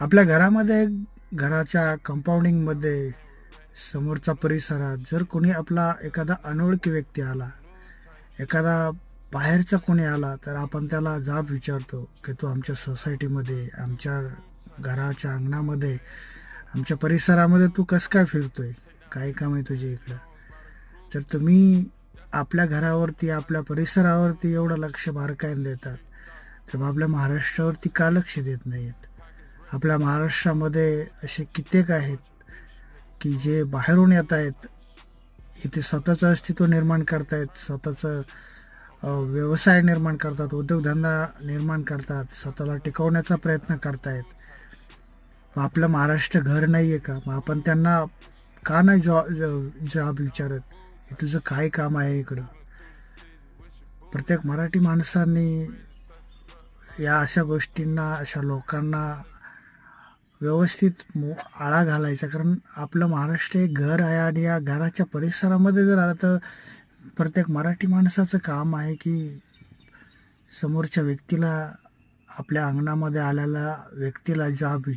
आपल्या घरामध्ये घराच्या कंपाऊंडिंगमध्ये समोरचा परिसरात जर कोणी आपला एखादा अनोळखी व्यक्ती आला एखादा बाहेरचा कोणी आला तर आपण त्याला जाब विचारतो की तू आमच्या सोसायटीमध्ये आमच्या घराच्या अंगणामध्ये आमच्या परिसरामध्ये तू कसं काय फिरतोय? काय काम आहे तुझे इकडं? तर तुम्ही आपल्या घरावरती आपल्या परिसरावरती एवढं लक्ष बारकायन देतात. तर मग आपल्या महाराष्ट्रावरती का लक्ष देत नाहीत? आपल्या महाराष्ट्रामध्ये असे कित्येक आहेत की जे बाहेरून येत आहेत इथे स्वतःचं अस्तित्व निर्माण करतायत स्वतःचं व्यवसाय निर्माण करतात उद्योगधंदा निर्माण करतात स्वतःला टिकवण्याचा प्रयत्न करतायत. मग आपलं महाराष्ट्र घर नाही आहे का? मग आपण त्यांना का नाही जॉ जॉब विचारत? हे तुझं काय काम आहे इकडं? प्रत्येक मराठी माणसांनी या अशा गोष्टींना अशा लोकांना व्यवस्थित मो- आळा घालायचा. कारण आपलं महाराष्ट्र एक घर आहे आणि या घराच्या परिसरामध्ये जर आलं तर प्रत्येक मराठी माणसाचं काम आहे की समोरच्या व्यक्तीला आपल्या अंगणामध्ये आलेल्या व्यक्तीला जाब